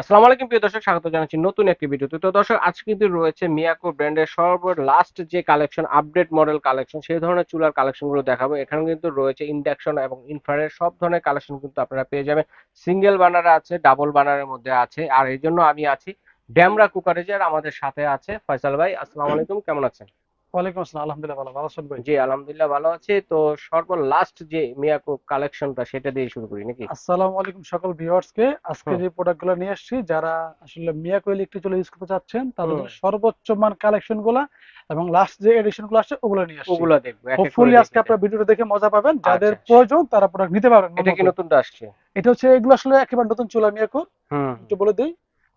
আসসালামু আলাইকুম, প্রিয় দর্শক, স্বাগত জানাচ্ছি নতুন একটি ভিডিওতে। তো দর্শক আজকে কিন্তু রয়েছে মিয়াকো ব্র্যান্ডের সর্ব লাস্ট যে কালেকশন আপডেট মডেল কালেকশন সেই ধরনের চুলার কালেকশনগুলো দেখাবো। এখানে কিন্তু রয়েছে ইন্ডাকশন এবং ইনফ্রারেড সব ধরনের কালেকশন কিন্তু আপনারা পেয়ে যাবেন। সিঙ্গেল বানার আছে ডাবল বানারের মধ্যে আছে, আর এই জন্য আমি আছি ড্যামরা কুকারেজের আমাদের সাথে আছে ফয়সাল ভাই। আসসালামু আলাইকুম, কেমন আছেন? ওয়ালাইকুম আসসালাম আলহামদুলিল্লাহ ভালো ভালো আছেন ভাই? জি আলহামদুলিল্লাহ ভালো আছি। তো সর্ব লাস্ট যে মিয়াকো কালেকশনটা সেটা দিয়ে শুরু করি নাকি? আসসালামু আলাইকুম সকল ভিউয়ার্স কে। আজকে যে প্রোডাক্টগুলো নিয়ে যারা আসলে মিয়াকো ইলেকট্রিক চুলা ইউজ করতে চাচ্ছেন তাদের সর্বোচ্চ মান কালেকশনগুলা এবং লাস্ট যে এডিশনগুলো আসছে ওগুলো নিয়ে আসছি। ওগুলো দেখব হোপফুলি আজকে আপনারা ভিডিওটা দেখে মজা পাবেন। যাদের আচ্ছা। প্রয়োজন তারা প্রোডাক্ট নিতে পারবেন এটা কি নতুনটা আসছে? এটা হচ্ছে এগুলো আসলে একেবারে নতুন চুলা মিয়াকো হুম। একটু বলে দিই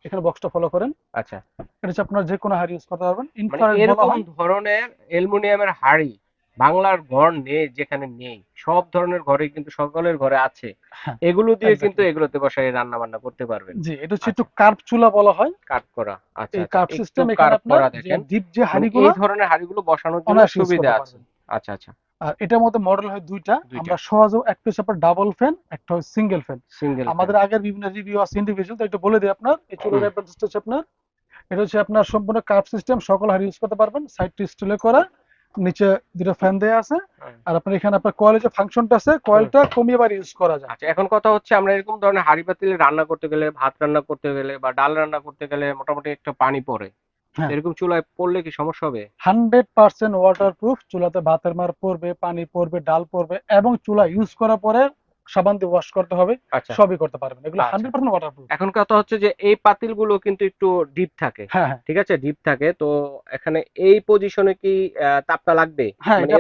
এখানে বক্সটা ফলো করেন। আচ্ছা। এটা হচ্ছে আপনার যে কোনো হার ইউজ করতে পারবেন। মানে এরকম ধরনের অ্যালুমিনিয়ামের হাড়ি বাংলার ঘর নেই যেখানে নেই। সব ধরনের ঘরে কিন্তু সকলের ঘরে আছে। হ্যাঁ, এগুলো দিয়ে কিন্তু এগুলোতে বসায় রান্না বান্না করতে পারবেন। জি এটা হচ্ছে একটু কার্ভ চুলা বলা হয়। কাট করা। আচ্ছা এই আচ্ছা, কার্ভ সিস্টেম এখানে আপনার দেখেন। ডিপ যে হাড়িগুলো এই ধরনের হাড়িগুলো বসানোর জন্য সুবিধা আছে। আচ্ছা আচ্ছা। আর এটার মধ্যে মডেল হয় দুইটা। আমরা সহজেও একটা হচ্ছে আপনার ডাবল ফ্যান একটা হচ্ছে সিঙ্গেল ফ্যান সিঙ্গেল আমাদের আগের বিভিন্ন রিভিউ আছে ইন্ডিভিজুয়াল তো একটু বলে দিই আপনার। এই চুলের হুম। অ্যাডভান্টেজ হচ্ছে আপনার। এটা হচ্ছে আপনার সম্পূর্ণ কার্ভ সিস্টেম সকল হার ইউজ করতে পারবেন। সাইডটি স্টিলে করা নিচে দুটো ফ্যান দেয়া আছে। আর আপনার এখানে আপনার কয়েলের যে ফাংশনটা আছে কয়েলটা কমিয়ে বার ইউজ করা যায়। আচ্ছা এখন কথা হচ্ছে আমরা এরকম ধরনের হাড়ি পাতিলে রান্না করতে গেলে ভাত রান্না করতে গেলে বা ডাল রান্না করতে গেলে মোটামুটি একটা পানি পড়ে। হ্যাঁ। এরকম চুলায় পড়লে কি সমস্যা হবে? হান্ড্রেড পার্সেন্ট ওয়াটার প্রুফ চুলাতে ভাতের মার পড়বে পানি পড়বে ডাল পড়বে এবং চুলা ইউজ করার পরে সাবান দিয়ে ওয়াশ করতে হবে আচ্ছা। সবই করতে পারবেন। এগুলো আচ্ছা। হান্ড্রেড পার্সেন্ট ওয়াটার প্রুফ এখন কথা হচ্ছে যে এই পাতিলগুলো কিন্তু একটু ডিপ থাকে। হ্যাঁ হ্যাঁ। ঠিক আছে? ডিপ থাকে। তো এখানে এই পজিশনে কি তাপটা লাগবে? হ্যাঁ মানে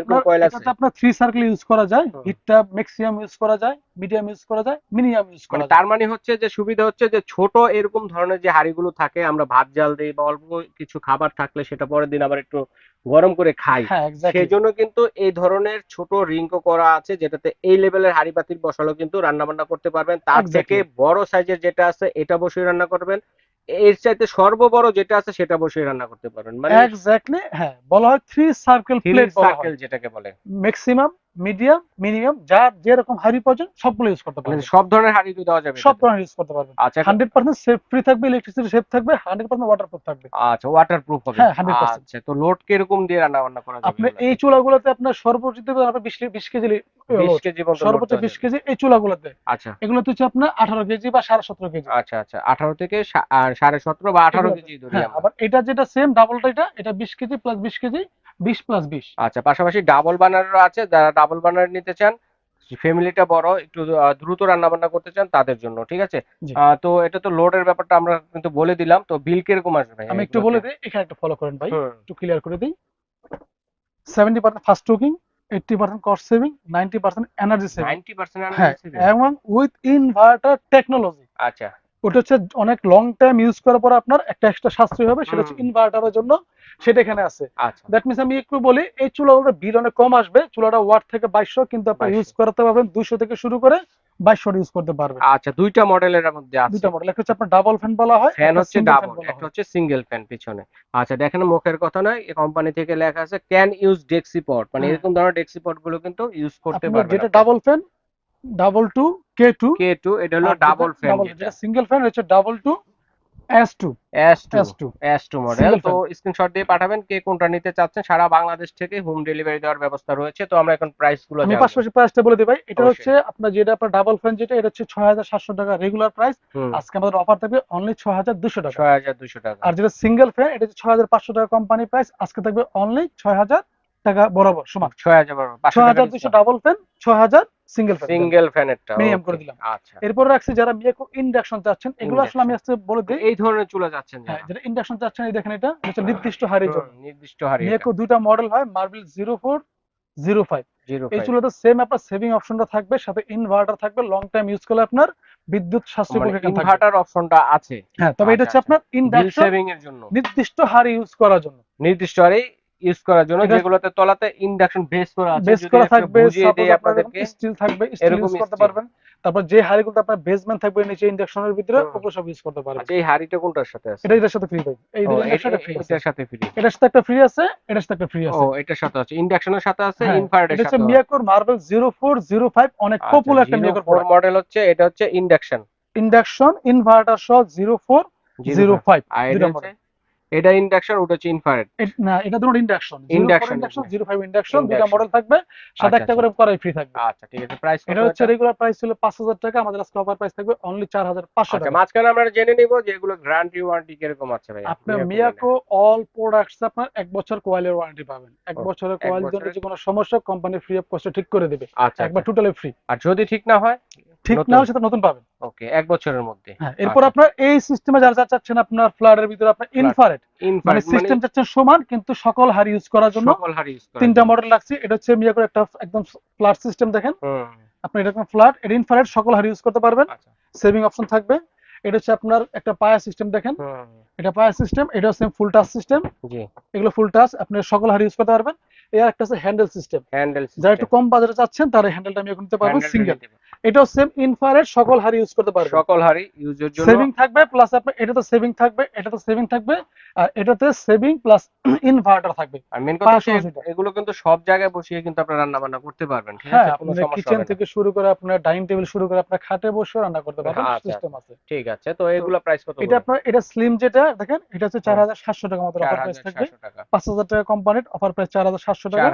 আপনার থ্রি সার্কেল ইউজ করা যায়। হিটটা ম্যাক্সিমাম ইউজ করা যায়। মিডিয়াম ইউজ করা যায় মিনিমাম ইউজ মানে করা তার মানে হচ্ছে যে সুবিধা হচ্ছে যে ছোট এরকম ধরনের যে হাঁড়িগুলো থাকে আমরা ভাত জাল দিই বা অল্প কিছু খাবার থাকলে সেটা পরের দিন আবার একটু গরম করে খাই। হ্যাঁ সেই জন্য কিন্তু এই ধরনের ছোট রিংকো করা আছে যেটাতে এই লেভেলের হাঁড়ি পাতিল বসালেও কিন্তু রান্না বান্না করতে পারবেন। তার থেকে বড় সাইজের যেটা আছে এটা বসিয়ে রান্না করবেন। এর চাইতে সর্ববড় যেটা আছে সেটা বসিয়ে রান্না করতে পারবেন। মানে এক্স্যাক্টলি হ্যাঁ বলা হয় থ্রি সার্কেল প্লেট সার্কেল যেটাকে বলে। ম্যাক্সিমাম মিডিয়াম মিনিমাম যার যেরকম হারি প্রয়োজন সবগুলো ইউজ করতে মানে পারবেন সব ধরনের হাঁড়ি দেওয়া যাবে সব ধরনের ইউজ করতে পারবেন। আচ্ছা এখন- হান্ড্রেড পার্সেন্ট সেফ ফ্রি থাকবে ইলেকট্রিসিটি সেফ থাকবে হান্ড্রেড পার্সেন্ট ওয়াটার প্রুফ থাকবে। আচ্ছা ওয়াটার প্রুফ হবে। হ্যাঁ, 100% আচ্ছা তো লোড কীরকম দিয়ে রান্না বান্না করা যাবে? আপনি এই চুলাগুলোতে আপনার সর্বোচ্চ দেবেন আপনার বিশ বিশ কেজি 20 কেজি সর্বোচ্চ load দেওয়া বিশ যাবে। কেজি এই চুলাগুলোতে। আচ্ছা। এগুলো হচ্ছে আপনার আঠারো কেজি বা সাড়ে সতেরো কেজি। আচ্ছা আচ্ছা আঠারো থেকে সা- আর সাড়ে সতেরো বা আঠারো এগুলোতে। কেজি ধরি হ্যাঁ আবার এটা যেটা সেম ডাবলটা এটা এটা বিশ কেজি প্লাস বিশ কেজি বিশ প্লাস বিশ। আচ্ছা পাশাপাশি ডাবল বানারেরও আছে যারা ডাবল বানার নিতে চান ফ্যামিলিটা বড় একটু দ্রুত রান্না বান্না করতে চান তাদের জন্য ঠিক আছে? তো এটা তো লোডের ব্যাপারটা আমরা কিন্তু বলে দিলাম তো বিল কীরকম আসবে? আমি একটু বলে দিই এখানে একটু ফলো করেন ভাই একটু ক্লিয়ার করে দিই। Seventy percent fast cooking eighty percent cost saving ninety percent energy saving 90% হ্যাঁ আনালিসিস এবং উইথ ইনভার্টার টেকনোলজি আচ্ছা। ওটা হচ্ছে অনেক লং টাইম ইউজ করার পর আপনার একটা এক্সট্রা সাশ্রয় হবে সেটা হচ্ছে। ইনভার্টারের জন্য। সেটা এখানে আছে। আচ্ছা। দ্যাট মিনস আমি একটু বলি এই চুলাগুলোর বিল অনেক কম আসবে। চুলাটা ওয়াট থেকে বাইশশো কিন্তু আপনি ইউজ করতে পারবেন দুইশো থেকে শুরু করে বাইশশো ইউজ করতে পারবেন। আচ্ছা দুইটা মডেলের মধ্যে আছে। দুইটা মডেল একটা হচ্ছে আপনার ডাবল ফ্যান বলা হয় ফ্যান হচ্ছে ডাবল একটা হচ্ছে সিঙ্গেল ফ্যান পিছনে। আচ্ছা দেখেন মুখের কথা নয় এই কোম্পানি থেকে লেখা আছে ক্যান ইউজ ডেক্সি পট মানে। এরকম ধরনের ডেক্সি পটগুলো কিন্তু ইউজ করতে পারবেন যেটা double fan double two K two K two এটা হলো ডাবল ফ্যান যেটা সিঙ্গেল ফ্যান হচ্ছে double two S two S two S two S two model তো স্ক্রিনশট দিয়ে পাঠাবেন কে কোনটা নিতে চাচ্ছেন। সারা বাংলাদেশ থেকে হোম ডেলিভারি দেওয়ার ব্যবস্থা রয়েছে। তো আমরা এখন প্রাইসগুলো আমি পাশাপাশি প্রাইসটা বলে দিই ভাই। এটা হচ্ছে আপনার যেটা আপনার ডাবল ফ্যান যেটা এটা হচ্ছে ছয় হাজার সাতশো টাকা রেগুলার প্রাইস আজকে আমাদের অফার থাকবে অনলি ছয় হাজার দুশো টাকা। ছয় হাজার দুশো টাকা। আর যেটা সিঙ্গেল ফ্যান এটা হচ্ছে ছয় হাজার পাঁচশো টাকা কোম্পানি প্রাইস আজকে থাকবে অনলি ছয় হাজার টাকা বরাবর সমান। ছয় হাজার বারো, পাঁচশো হাজার ডাবল ফ্যান ছয় হাজার সিঙ্গেল সিঙ্গেল ফ্যানেরটা করে দিলাম। আচ্ছা। এরপর রাখছি যারা মিয়াকো ইন্ডাকশন চাচ্ছেন এগুলো আসলে আমি আজকে বলে দিই। এই ধরনের চুলা যাচ্ছেন হ্যাঁ যারা ইন্ডাকশন চাচ্ছেন এই দেখেন এটা হচ্ছে নির্দিষ্ট জন্য নির্দিষ্ট হারে মিয়াকো দুইটা মডেল হয় marble zero four zero five zero এই চুলাতে সেম আপনার সেভিং অপশনটা থাকবে সাথে ইনভার্টার থাকবে লং টাইম ইউজ করলে আপনার বিদ্যুৎ সাশ্রয় ইনভার্টার অপশনটা আছে। হ্যাঁ তবে এটা আচ্ছা, হচ্ছে আপনার ইন্ডাকশন সেভিং এর জন্য। নির্দিষ্ট হারে ইউজ করার জন্য। নির্দিষ্ট হারে ইউজ করার জন্য যেগুলোতে তলাতে ইন্ডাকশন বেস করা আছে বেস করা থাকবে বুঝিয়ে আপনাদেরকে স্টিল থাকবে স্টিল ইউজ করতে পারবেন। তারপর যে হাড়িগুলো আপনার বেসমেন্ট থাকবে নিচে ইন্ডাকশনের ভিতরে ওগুলো সব ইউজ করতে পারবেন। আচ্ছা এই হাড়িটা কোনটার সাথে আছে? এটা এটার সাথে ফ্রি পাই এই সাথে ফ্রি আছে। এটার সাথে ফ্রি এটার সাথে একটা ফ্রি আছে এটার সাথে একটা ফ্রি আছে ও আছে। এটার সাথে আছে। ইন্ডাকশনের সাথে আছে হ্যাঁ, ইনফ্রারেডের এটা হচ্ছে সাথে মিয়াকোর marble zero four zero five অনেক আচ্ছা, পপুলার একটা মিয়াকোর মডেল হচ্ছে এটা হচ্ছে ইন্ডাকশন ইন্ডাকশন ইনভার্টার সহ জিরো ফোর জিরো ফাইভ আর এটা হচ্ছে এটা ইন্ডাকশন ওটা হচ্ছে ইনফ্রারেড না এটা দুটো induction induction zero five induction দুইটা Induction। মডেল থাকবে সাথে আচ্ছা, একটা করে করাই ফ্রি থাকবে। আচ্ছা ঠিক আছে প্রাইস এটা হচ্ছে রেগুলার প্রাইস ছিল পাঁচ হাজার টাকা আমাদের আজকে অফার প্রাইস থাকবে অনলি চার হাজার পাঁচশো আচ্ছা টাকা। মাঝখানে আমরা জেনে নিব যে এগুলো গ্যারান্টি ওয়ারেন্টি কীরকম আছে ভাই আপনার মিয়াকো অল প্রোডাক্টস আপনার এক বছর কোয়ালিটির ওয়ারেন্টি পাবেন। এক বছরের কোয়ালিটির জন্য যে কোনো সমস্যা কোম্পানি ফ্রি অফ কস্টে ঠিক করে দেবে। আচ্ছা একবার আচ্ছা। টোটালি ফ্রি আর যদি ঠিক না হয়? ঠিক না হয় সেটা নতুন পাবেন। ওকে এক বছরের মধ্যে। হ্যাঁ এরপর আচ্ছা। আপনার এই সিস্টেমে যারা চাচ্ছেন আপনার ফ্লাডের ভিতরে আপনার ইনফ্রারেড মানে সিস্টেম চাচ্ছেন সমান কিন্তু সকল হার ইউজ করার জন্য সকল হার ইউজ করা তিনটা মডেল লাগছে। এটা হচ্ছে মিয়াকোর একটা একদম ফ্ল্যাট সিস্টেম দেখেন। আপনি এটা ফ্ল্যাট এটা ইনফ্রারেড সকল হার ইউজ করতে পারবেন। আচ্ছা। সেভিং অপশন থাকবে। এটা হচ্ছে আপনার একটা পায়া সিস্টেম দেখেন। এটা পায়া সিস্টেম এটা হচ্ছে ফুল টাচ সিস্টেম জি। এগুলো ফুল টাচ আপনি সকল হার ইউজ করতে পারবেন। এর একটা হচ্ছে হ্যান্ডেল সিস্টেম হ্যান্ডেল যারা একটু কম বাজারে চাচ্ছেন তারা হ্যান্ডেলটা আমি নিতে পারবেন। সিঙ্গেল এটাও সেম ইনফ্রারেড সকল হার ইউজ করতে পারবেন সকল হারই ইউজের জন্য সেভিং থাকবে প্লাস আপনার এটাতে সেভিং থাকবে এটাতে সেভিং থাকবে আর এটাতে সেভিং প্লাস ইনভার্টার থাকবে। আর মেন কথা। এগুলো কিন্তু সব জায়গায় বসিয়ে কিন্তু আপনারা রান্না বান্না করতে পারবেন ঠিক হ্যাঁ আছে? কোনো সমস্যা কিচেন হবে না। থেকে শুরু করে আপনার ডাইনিং টেবিল শুরু করে আপনার খাটে বসে রান্না করতে পারবেন আচ্ছা, সিস্টেম আছে। ঠিক আছে তো এগুলো প্রাইস কত এটা আপনার এটা স্লিম যেটা দেখেন এটা হচ্ছে চার হাজার সাতশো টাকা মতো অফার প্রাইস থাকবে। সাতশো টাকা। পাঁচ হাজার টাকা কোম্পানির অফার প্রাইস চার হাজার সাতশো টাকা।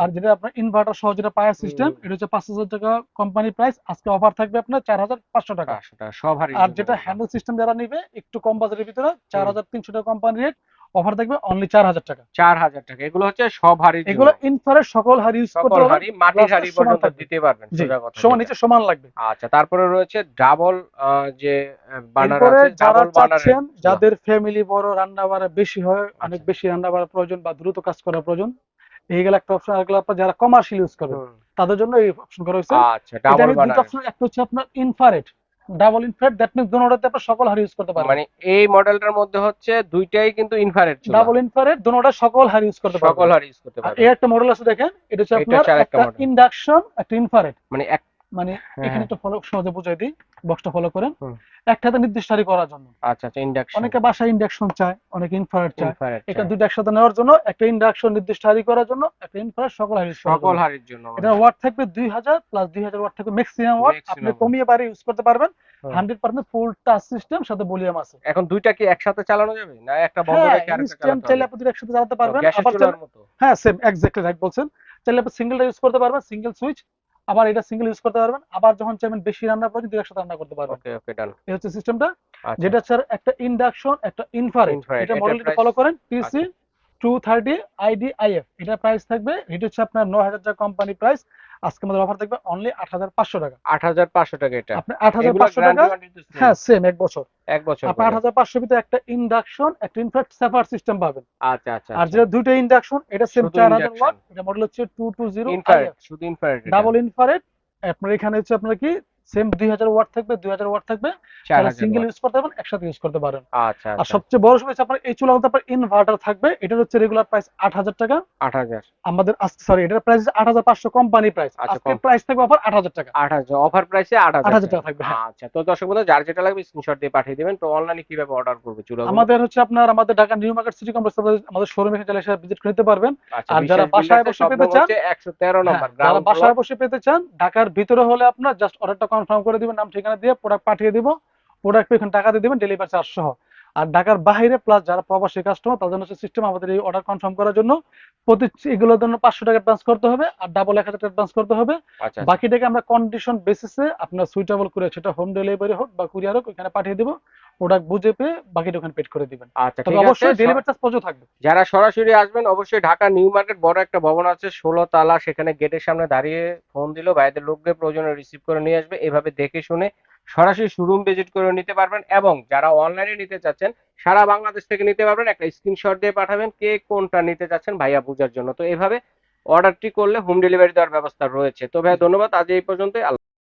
আর যেটা আপনার ইনভার্টার সহ যেটা পায়ার সিস্টেম এটা হচ্ছে পাঁচ হাজার টাকা কোম্পানি প্রাইস আজকে অফার থাকবে আপনার চার হাজার পাঁচশো টাকা। সব আর যেটা হ্যান্ডেল সিস্টেম যারা নিবে একটু কম বাজারের ভিতরে চার হাজার তিনশো টাকা কোম্পানি রেট অফার থাকবে অনলি চার হাজার টাকা। চার হাজার টাকা এগুলো হচ্ছে সব হারির এগুলো ইনফ্রারেড সকল হার ইউজ করতে সকল হারি মাটির হারি পর্যন্ত দিতে পারবেন সোজা কথা সমান নিচে সমান লাগবে। আচ্ছা তারপরে রয়েছে ডাবল যে বার্নার আছে ডাবল বার্নার যাদের ফ্যামিলি বড় রান্না বাড়া বেশি হয় অনেক আচ্ছা। বেশি রান্না বাড়া প্রয়োজন বা দ্রুত কাজ করা প্রয়োজন এইগুলো একটা অপশন এগুলো আপনার যারা কমার্শিয়াল ইউজ করবেন তাদের জন্য এই অপশন করা হয়েছে। আচ্ছা এটা দুটো অপশন একটা হচ্ছে আপনার infrared double infrared that means দোনোটাতে আপনি সকল হার ইউজ করতে পারবেন। মানে এই মডেলটার মধ্যে হচ্ছে দুইটাই কিন্তু ইনফ্রারেড ছিল ডাবল ইনফ্রারেড দোনোটা সকল হার ইউজ করতে পারবেন। সকল হার ইউজ করতে পারবেন। এই একটা মডেল আছে দেখেন এটা হচ্ছে আপনার একটা। ইন্ডাকশন একটা ইনফ্রারেড মানে এক মানে হ্যাঁ, এখানে একটু ফলো সহজে বুঝাই দিই বক্সটা ফলো করেন। হুম। একটাতে নির্দিষ্ট হারি করার জন্য। আচ্ছা আচ্ছা ইন্ডাকশন অনেকে বাসায় ইন্ডাকশন চায় অনেকে ইনফ্রারেড চায়। এটা দুইটা একসাথে নেওয়ার জন্য একটা ইন্ডাকশন নির্দিষ্ট হারি করার জন্য একটা ইনফ্রারেড সকল হারি সকল হারির জন্য এটা ওয়াট থাকবে দুই হাজার প্লাস দুই হাজার ওয়াট থাকবে ম্যাক্সিমাম ওয়াট আপনি কমিয়ে বাড়ি ইউজ করতে পারবেন। হুম। Hundred percent full touch system সাথে ভলিউম আছে। এখন দুইটা কি একসাথে চালানো যাবে? না একটা বন্ধ হ্যাঁ রেখে আরেকটা চালাতে চাইলে আপনি দুটো একসাথে চালাতে পারবেন। আবার হ্যাঁ সেম এক্স্যাক্টলি রাইট বলছেন। চাইলে আপনি সিঙ্গেলটা ইউজ করতে পারবেন সিঙ্গেল সুইচ আবার এটা সিঙ্গেল ইউজ করতে পারবেন। আবার যখন চাইবেন বেশি রান্না প্রয়োজন দুই একসাথে রান্না করতে পারবেন। ওকে ওকে ডান এই হচ্ছে সিস্টেমটা আচ্ছা। যেটা স্যার একটা ইন্ডাকশন একটা ইনফ্রারেড এটা মডেলটা ফলো করেন। PC two thirty ID IF এটা প্রাইস থাকবে। এটা হচ্ছে আপনার নয় হাজার টাকা কোম্পানি প্রাইস আজকে আমাদের অফার থাকবে অনলি আট হাজার পাঁচশো টাকা। আট হাজার পাঁচশো টাকা এটা। আপনি আট হাজার পাঁচশো টাকা হ্যাঁ সেম এক বছর। এক বছর আপনি আট হাজার পাঁচশো ভিতরে একটা ইন্ডাকশন একটা ইনফ্যাক্ট সেপার সিস্টেম পাবেন। আচ্ছা আচ্ছা আর যেটা দুইটা ইন্ডাকশন এটা সেম চার হাজার ওয়াট এটা মডেল হচ্ছে টু টু জিরো ইনফ্রারেড শুধু ইনফ্রারেড ডাবল ইনফ্রারেড আপনার এখানে হচ্ছে আপনার কি? সেম দুই হাজার ওয়াট থাকবে দুই হাজার ওয়াট থাকবে। যারা সিঙ্গেল ইউজ করতে পারবেন একসাথে ইউজ করতে পারেন। আচ্ছা আর আচ্ছা সবচেয়ে বড় সমস্যা আপনার এই চুলার মধ্যে আপনার ইনভার্টার থাকবে এটার হচ্ছে রেগুলার প্রাইস আট হাজার টাকা। আট হাজার। আমাদের আজকে সরি এটার প্রাইস আট হাজার পাঁচশো কোম্পানি প্রাইস আচ্ছা, আজকে প্রাইস থাকবে অফার আট হাজার টাকা। আট হাজার অফার প্রাইসে আট আট হাজার টাকা থাকবে হ্যাঁ। আচ্ছা তো দর্শক বন্ধু যার যেটা লাগবে স্ক্রিনশট দিয়ে পাঠিয়ে দিবেন। তো অনলাইনে কীভাবে অর্ডার করবে চুলা আমাদের হচ্ছে আপনার আমাদের Dhaka new market city complex আমাদের শোরুমে চলে এসে ভিজিট করে নিতে পারবেন। আচ্ছা আর যারা বাসায় বসে পেতে চান, একশো তেরো হ্যাঁ, নম্বর যারা বাসায় বসে পেতে চান ঢাকার ভিতরে হলে আপনার জাস্ট অর্ডারটা কনফার্ম করে দিবেন নাম ঠিকানা দিয়ে প্রোডাক্ট পাঠিয়ে দিব প্রোডাক্ট এখানে টাকা দিয়ে দিবেন ডেলিভারি চার্জ সহ। আর ঢাকার বাইরে প্লাস যারা প্রবাসী কাস্টমার তাদের হচ্ছে সিস্টেম আমাদের এই অর্ডার কনফার্ম করার জন্য প্রতি এগুলোর জন্য পাঁচশো টাকা অ্যাডভান্স করতে হবে আর ডাবল এক হাজার টাকা অ্যাডভান্স করতে হবে। আচ্ছা বাকি টাকা আমরা কন্ডিশন বেসিসে আপনার সুইটেবল করে সেটা হোম ডেলিভারি হোক বা কুরিয়ার হোক ওইখানে পাঠিয়ে দিব। প্রোডাক্ট বুঝে পেয়ে বাকিটা ওখানে পেড করে দিবেন। আচ্ছা ঠিক আছে অবশ্যই ডেলিভারি চার্জ প্রযোজ্য থাকবে। যারা সরাসরি আসবেন অবশ্যই ঢাকা নিউ মার্কেট বড় একটা ভবন আছে ষোলো তালা সেখানে গেটের সামনে দাঁড়িয়ে ফোন দিল ভাইদের লোকদের প্রয়োজনে রিসিভ করে নিয়ে আসবে এভাবে দেখে শুনে সরাসরি শোরুম ভিজিট করে নিতে পারবেন এবং যারা অনলাইনে নিতে চাচ্ছেন সারা বাংলাদেশ থেকে নিতে পারবেন একটা স্ক্রিনশট দিয়ে পাঠাবেন কে কোনটা নিতে চাচ্ছেন ভাইয়া বোঝার জন্য। তো এভাবে অর্ডারটি করলে হোম ডেলিভারি দেওয়ার ব্যবস্থা রয়েছে। তো ভাইয়া ধন্যবাদ আজ এই পর্যন্তই। আল্লাহ